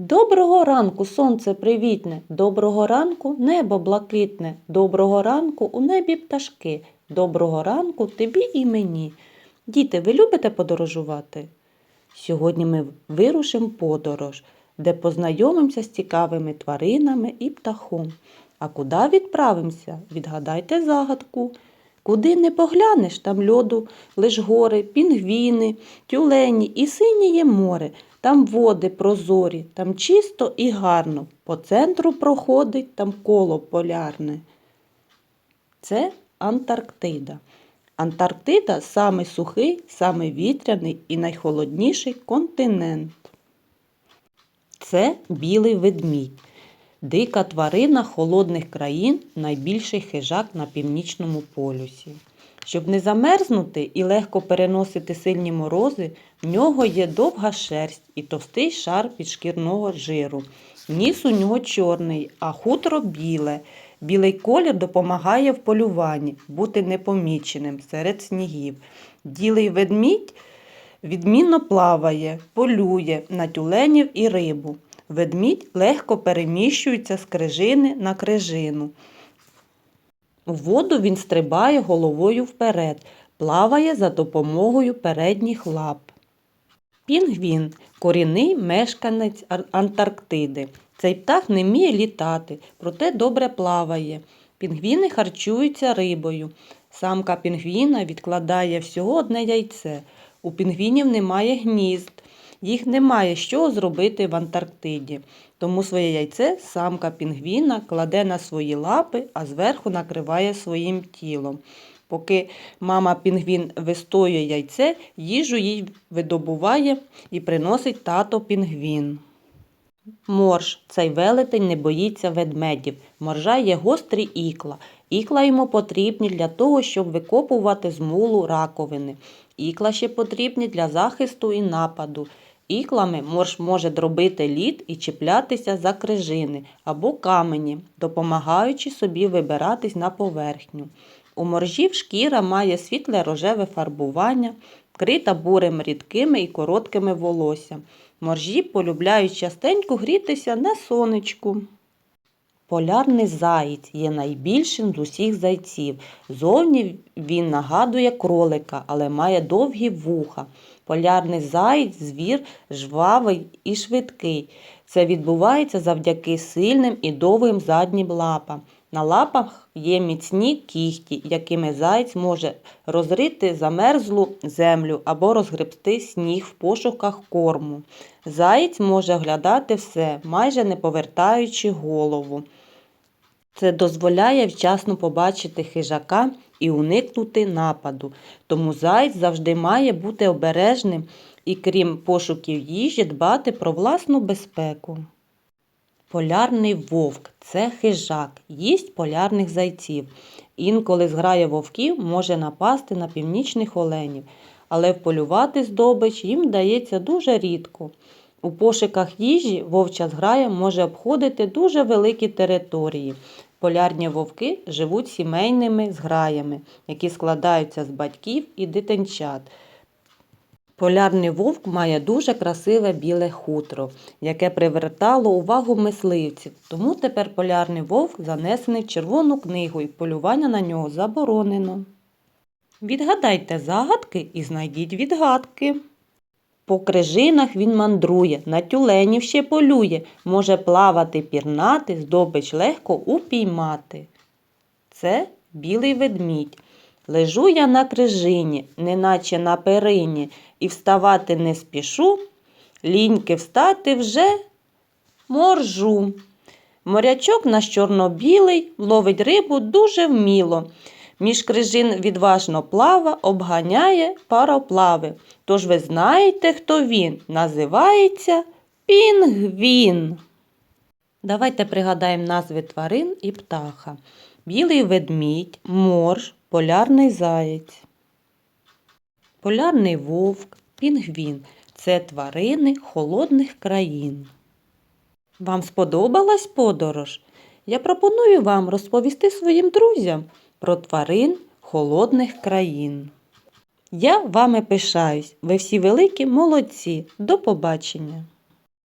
Доброго ранку, сонце привітне, доброго ранку небо блакитне, доброго ранку у небі пташки, доброго ранку тобі і мені. Діти, ви любите подорожувати? Сьогодні ми вирушимо подорож, де познайомимося з цікавими тваринами і птахом. А куди відправимося? Відгадайте загадку. Куди не поглянеш, там льоду, лиш гори, пінгвіни, тюлені і синіє море. Там води прозорі, там чисто і гарно. По центру проходить там коло полярне. Це Антарктида. Антарктида самий сухий, самий вітряний і найхолодніший континент. Це білий ведмідь. Дика тварина холодних країн, найбільший хижак на північному полюсі. Щоб не замерзнути і легко переносити сильні морози, в нього є довга шерсть і товстий шар підшкірного жиру. Ніс у нього чорний, а хутро біле. Білий колір допомагає в полюванні бути непоміченим серед снігів. Ділий ведмідь відмінно плаває, полює на тюленів і рибу. Ведмідь легко переміщується з крижини на крижину. У воду він стрибає головою вперед, плаває за допомогою передніх лап. Пінгвін корінний мешканець Антарктиди. Цей птах не вміє літати, проте добре плаває. Пінгвіни харчуються рибою. Самка пінгвіна відкладає всього одне яйце. У пінгвінів немає гнізд. Їх немає що зробити в Антарктиді. Тому своє яйце самка пінгвіна кладе на свої лапи, а зверху накриває своїм тілом. Поки мама пінгвін вистоює яйце, їжу їй видобуває і приносить тато пінгвін. Морж, цей велетень не боїться ведмедів. Моржа є гострі ікла. Ікла йому потрібні для того, щоб викопувати з мулу раковини. Ікла ще потрібні для захисту і нападу. Іклами морж може дробити лід і чіплятися за крижини або камені, допомагаючи собі вибиратись на поверхню. У моржів шкіра має світле рожеве фарбування, вкрита бурим рідкими і короткими волоссям. Моржі полюбляють частенько грітися на сонечку. Полярний заєць є найбільшим з усіх зайців. Зовні він нагадує кролика, але має довгі вуха. Полярний заєць звір жвавий і швидкий. Це відбувається завдяки сильним і довгим заднім лапам. На лапах є міцні кіхті, якими заєць може розрити замерзлу землю або розгребсти сніг в пошуках корму. Заєць може оглядати все, майже не повертаючи голову. Це дозволяє вчасно побачити хижака і уникнути нападу. Тому заєць завжди має бути обережним і, крім пошуків їжі, дбати про власну безпеку. Полярний вовк це хижак, їсть полярних зайців. Інколи зграя вовків може напасти на північних оленів, але вполювати здобич їм вдається дуже рідко. У пошуках їжі вовча зграя може обходити дуже великі території. Полярні вовки живуть сімейними зграями, які складаються з батьків і дитинчат. Полярний вовк має дуже красиве біле хутро, яке привертало увагу мисливців. Тому тепер полярний вовк занесений в червону книгу і полювання на нього заборонено. Відгадайте загадки і знайдіть відгадки. По крижинах він мандрує, на тюленів ще полює, може плавати, пірнати, здобич легко упіймати. Це білий ведмідь. Лежу я на крижині, неначе на перині, і вставати не спішу, ліньки встати вже моржу. Морячок наш чорно-білий ловить рибу дуже вміло. Між крижин відважно плава, обганяє пароплави. Тож ви знаєте, хто він? Називається пінгвін. Давайте пригадаємо назви тварин і птаха. Білий ведмідь, морж, полярний заєць. Полярний вовк, пінгвін це тварини холодних країн. Вам сподобалась подорож? Я пропоную вам розповісти своїм друзям про тварин холодних країн. Я вами пишаюсь. Ви всі великі молодці. До побачення!